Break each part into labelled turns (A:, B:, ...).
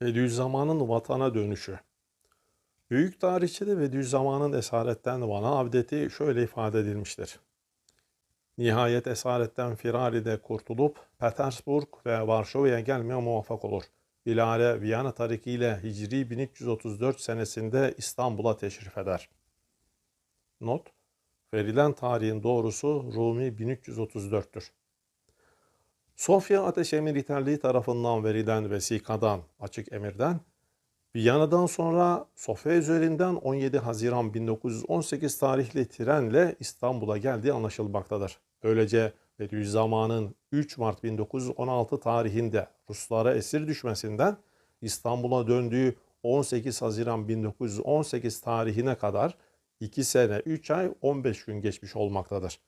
A: Bediüzzaman'ın vatana dönüşü. Büyük tarihçide Bediüzzaman'ın esaretten vana avdeti şöyle ifade edilmiştir. Nihayet esaretten firaride kurtulup Petersburg ve Varşova'ya gelmeye muvaffak olur. Bilare Viyana tarikiyle Hicri 1334 senesinde İstanbul'a teşrif eder. Not Verilen tarihin doğrusu Rumi 1334'tür. Sofya Ateşemir İtalya tarafından verilen vesikadan, açık emirden, Viyana'dan sonra Sofya üzerinden 17 Haziran 1918 tarihli trenle İstanbul'a geldiği anlaşılmaktadır. Böylece Bediüzzaman'ın 3 Mart 1916 tarihinde Ruslara esir düşmesinden İstanbul'a döndüğü 18 Haziran 1918 tarihine kadar 2 sene 3 ay 15 gün geçmiş olmaktadır.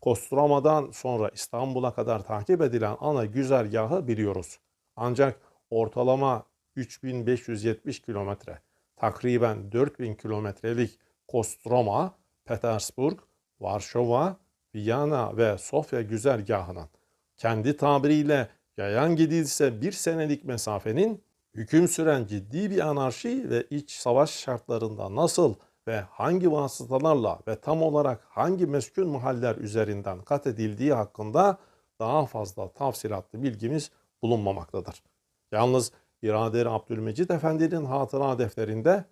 A: Kosturamadan sonra İstanbul'a kadar takip edilen ana güzergahı biliyoruz. Ancak ortalama 3570 kilometre, takriben 4000 kilometrelik Kostroma, Petersburg, Varşova, Viyana ve Sofya güzergahının kendi tabiriyle yayan gidilse bir senelik mesafenin hüküm süren ciddi bir anarşi ve iç savaş şartlarında nasıl ve hangi vasıtalarla ve tam olarak hangi meskun mahaller üzerinden kat edildiği hakkında daha fazla tafsilatlı bilgimiz bulunmamaktadır. Yalnız İraderi Abdülmecid Efendi'nin hatıra defterinde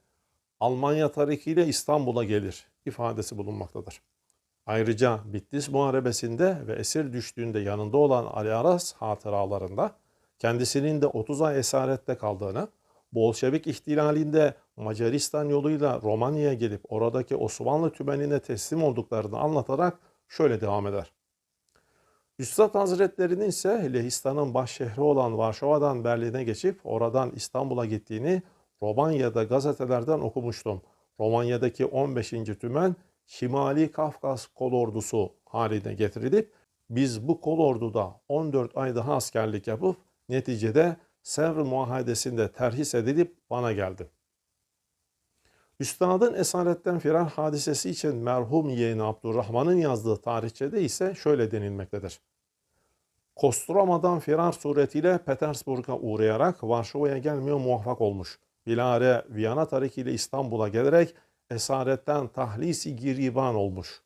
A: Almanya tarihiyle İstanbul'a gelir ifadesi bulunmaktadır. Ayrıca Bitlis Muharebesi'nde ve esir düştüğünde yanında olan Ali Aras hatıralarında kendisinin de 30 ay esarette kaldığını, Bolşevik ihtilalinde Macaristan yoluyla Romanya'ya gelip oradaki Osmanlı tümenine teslim olduklarını anlatarak şöyle devam eder. Üstad Hazretleri'nin ise Lehistan'ın baş şehri olan Varşova'dan Berlin'e geçip oradan İstanbul'a gittiğini Romanya'da gazetelerden okumuştum. Romanya'daki 15. tümen Şimali Kafkas kolordusu haline getirilip biz bu kolorduda 14 ay daha askerlik yapıp neticede Muahedesinde terhis edilip bana geldi. Üstadın esaretten firar hadisesi için merhum yeğeni Abdurrahman'ın yazdığı tarihçede ise şöyle denilmektedir. Kostroma'dan firar suretiyle Petersburg'a uğrayarak Varşova'ya gelmeye muvaffak olmuş. Bilare Viyana tarikiyle İstanbul'a gelerek esaretten tahlisi giriban olmuş.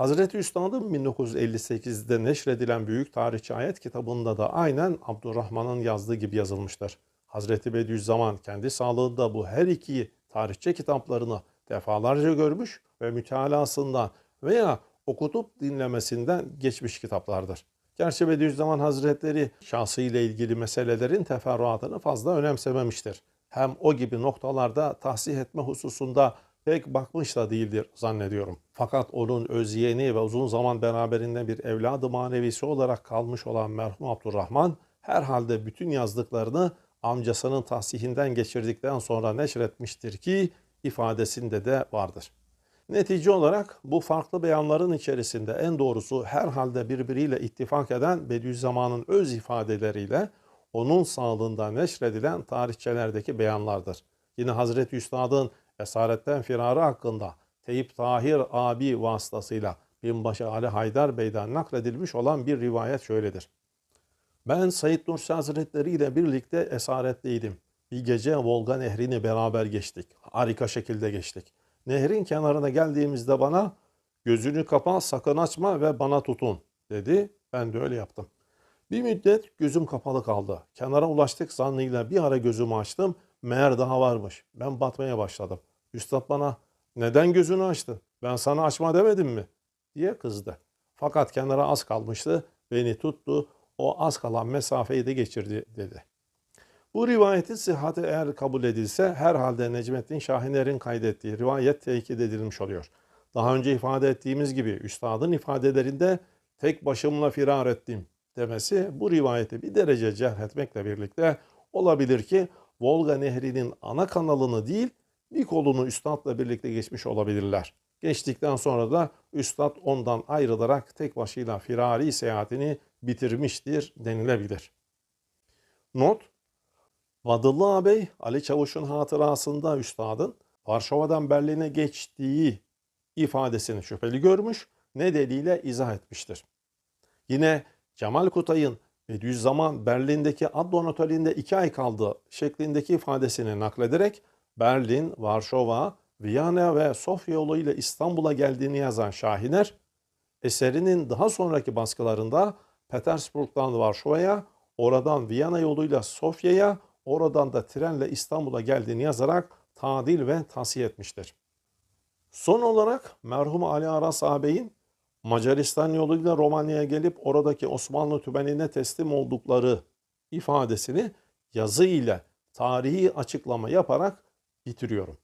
A: Hazreti Üstad'ın 1958'de neşredilen Büyük Tarihçi Ayet kitabında da aynen Abdurrahman'ın yazdığı gibi yazılmıştır. Hazreti Bediüzzaman kendi sağlığında bu her iki tarihçe kitaplarını defalarca görmüş ve mütalasından veya okutup dinlemesinden geçmiş kitaplardır. Gerçi Bediüzzaman Hazretleri şahsıyla ilgili meselelerin teferruatını fazla önemsememiştir. Hem o gibi noktalarda tahsih etme hususunda pek bakmış da değildir zannediyorum. Fakat onun öz yeğeni ve uzun zaman beraberinde bir evladı manevisi olarak kalmış olan merhum Abdurrahman herhalde bütün yazdıklarını amcasının tahsihinden geçirdikten sonra neşretmiştir ki ifadesinde de vardır. Netice olarak bu farklı beyanların içerisinde en doğrusu herhalde birbiriyle ittifak eden Bediüzzaman'ın öz ifadeleriyle onun sağlığında neşredilen tarihçelerdeki beyanlardır. Yine Hazreti Üstad'ın esaretten firarı hakkında Teyip Tahir abi vasıtasıyla binbaşı Ali Haydar Bey'den nakledilmiş olan bir rivayet şöyledir. Ben Said Nursi Hazretleri ile birlikte esaretteydim. Bir gece Volga Nehri'ni beraber geçtik. Harika şekilde geçtik. Nehrin kenarına geldiğimizde bana gözünü kapa sakın açma ve bana tutun dedi. Ben de öyle yaptım. Bir müddet gözüm kapalı kaldı. Kenara ulaştık zannıyla bir ara gözümü açtım. Meğer daha varmış. Ben batmaya başladım. Üstad bana neden gözünü açtın? Ben sana açma demedim mi? diye kızdı. Fakat kenara az kalmıştı. Beni tuttu. O az kalan mesafeyi de geçirdi dedi. Bu rivayetin sıhhati eğer kabul edilse herhalde Necmettin Şahiner'in kaydettiği rivayet tekit edilmiş oluyor. Daha önce ifade ettiğimiz gibi üstadın ifadelerinde tek başımla firar ettim demesi bu rivayeti bir derece cerh etmekle birlikte olabilir ki Volga Nehri'nin ana kanalını değil bir kolunu üstadla birlikte geçmiş olabilirler. Geçtikten sonra da üstad ondan ayrılarak tek başıyla firari seyahatini bitirmiştir denilebilir. Not Vadıllı ağabey Ali Çavuş'un hatırasında üstadın Varşova'dan Berlin'e geçtiği ifadesini şüpheli görmüş, nedeniyle izah etmiştir. Yine Cemal Kutay'ın Bediüzzaman Berlin'deki Adlon Oteli'nde iki ay kaldı şeklindeki ifadesini naklederek Berlin, Varşova, Viyana ve Sofya yoluyla İstanbul'a geldiğini yazan Şahiner, eserinin daha sonraki baskılarında Petersburg'dan Varşova'ya, oradan Viyana yoluyla Sofya'ya, oradan da trenle İstanbul'a geldiğini yazarak tadil ve tasih etmiştir. Son olarak merhum Ali Aras ağabeyin Macaristan yoluyla Romanya'ya gelip oradaki Osmanlı tübenine teslim oldukları ifadesini yazı ile tarihi açıklama yaparak bitiriyorum.